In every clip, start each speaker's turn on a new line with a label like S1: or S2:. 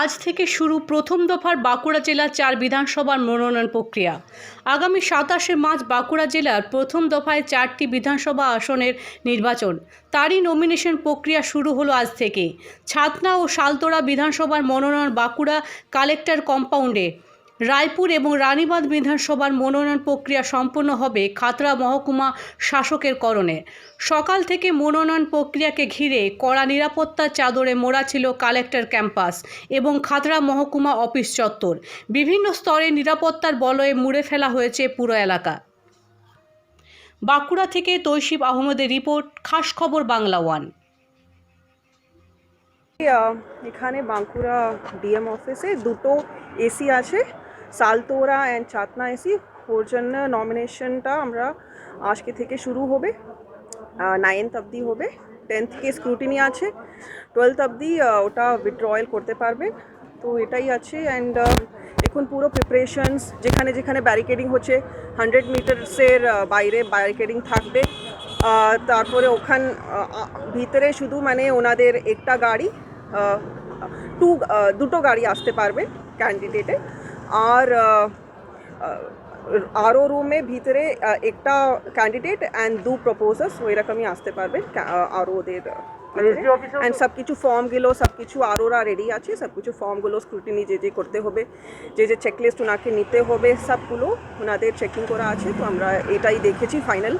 S1: আজ থেকে শুরু প্রথম দফার বাঁকুড়া জেলার চার বিধানসভার মনোনয়ন প্রক্রিয়া। আগামী সাতাশে মার্চ বাঁকুড়া জেলার প্রথম দফায় চারটি বিধানসভা আসনের নির্বাচন। তারই নমিনেশন প্রক্রিয়া শুরু হলো আজ থেকে। ছাতনা ও শালতোড়া বিধানসভার মনোনয়ন বাঁকুড়া কালেক্টর কম্পাউন্ডে রায়পুর এবং রানীবাঁধ বিধানসভার মনোনয়ন প্রক্রিয়া সম্পন্ন হবে খাতড়া মহকুমা শাসকের করণে। সকাল থেকে মনোনয়ন প্রক্রিয়াকে ঘিরে কড়া নিরাপত্তার চাদরে মোড়া ছিল কালেক্টর ক্যাম্পাস এবং খাতড়া মহকুমা অফিস চত্বর। বিভিন্ন স্তরে নিরাপত্তার বলয়ে মুড়ে ফেলা হয়েছে পুরো এলাকা। বাঁকুড়া থেকে তৈশিব আহমেদের রিপোর্ট, খাস খবর বাংলা ওয়ান।
S2: এখানে বাঁকুড়া ডিএম অফিসে দুটো এসি আছে। সালতোরা অ্যান্ড চাতনা এসি, ওর জন্য নমিনেশনটা আমরা আজকে থেকে শুরু হবে। নাইনথ অবধি হবে। টেন্থকে স্ক্রুটিনি আছে। টুয়েলথ অবধি ওটা উইথড্রয়াল করতে পারবে। তো এটাই আছে অ্যান্ড এখন পুরো প্রিপারেশনস যেখানে যেখানে ব্যারিকেডিং হচ্ছে হান্ড্রেড মিটার্সের বাইরে ব্যারিকেডিং থাকবে। তারপরে ওখান ভিতরে শুধু মানে ওনাদের একটা গাড়ি টু দুটো গাড়ি আসতে পারবে ক্যান্ডিডেটে আর আরও রুমে ভিতরে একটা ক্যান্ডিডেট অ্যান্ড দু প্রপোজার্স ওই রকমই আসতে পারবে আরও ওদের অ্যান্ড সব কিছু ফর্মগুলো সব কিছু আরোরা রেডি আছে সব কিছু ফর্মগুলো স্ক্রুটিনি যে যে করতে হবে যে যে চেকলিস্ট ওনাকে নিতে হবে সবগুলো ওনাদের চেকিং করা আছে তো আমরা এটাই দেখেছি ফাইনাল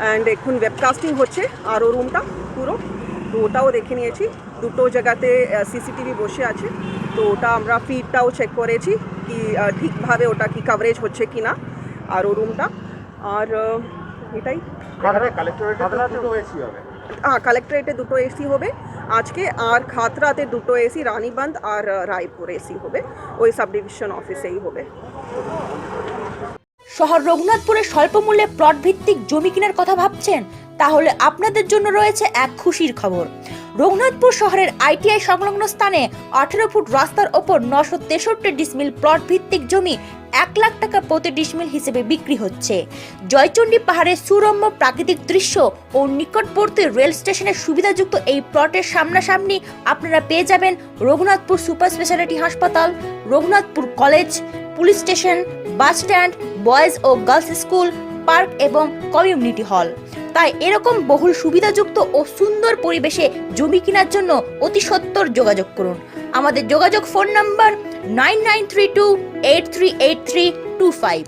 S2: অ্যান্ড এখন ওয়েবকাস্টিং হচ্ছে আরও রুমটা পুরো তো ওটাও দেখে নিয়েছি। দুটো জায়গাতে সিসিটিভি বসে আছে। তো ওটা আমরা ফিডটাও চেক করেছি কি ঠিকভাবে ওটা কি কভারেজ হচ্ছে কি না আর ও রুমটা আর এটাই। হ্যাঁ কালেক্টরেটে দুটো এসি হবে। আজকে আর খাতরাতে দুটো এসি রানীবান্ধ আর রায়পুর এসি হবে। ওই সাব ডিভিশন অফিসেই হবে।
S3: শহর রঘুনাথপুরে স্বল্প মূল্যে প্লট ভিত্তিক জমি কেনার কথা ভাবছেন তাহলে আপনাদের জন্য রয়েছে এক খুশির খবর। রঘুনাথপুর শহরের আইটিআই সংলগ্ন স্থানে আঠেরো ফুট রাস্তার ওপর নশো তেষট্টি ডিসমিল প্লট ভিত্তিক জমি এক লাখ টাকা প্রতি ডিসমিল হিসেবে বিক্রি হচ্ছে। জয়চণ্ডী পাহাড়ের সুরম্য প্রাকৃতিক দৃশ্য ও নিকটবর্তী রেল স্টেশনের সুবিধাযুক্ত এই প্লটের সামনাসামনি আপনারা পেয়ে যাবেন রঘুনাথপুর সুপার স্পেশালিটি হাসপাতাল, Raghunathpur college, police station, bus stand, boys ও গার্লস স্কুল, পার্ক এবং কমিউনিটি হল। তাই এরকম বহুল সুবিধাযুক্ত ও সুন্দর পরিবেশে জমি কেনার জন্য অতি সত্তর যোগাযোগ করুন। আমাদের যোগাযোগ phone number nine nine three two eight three eight three two five.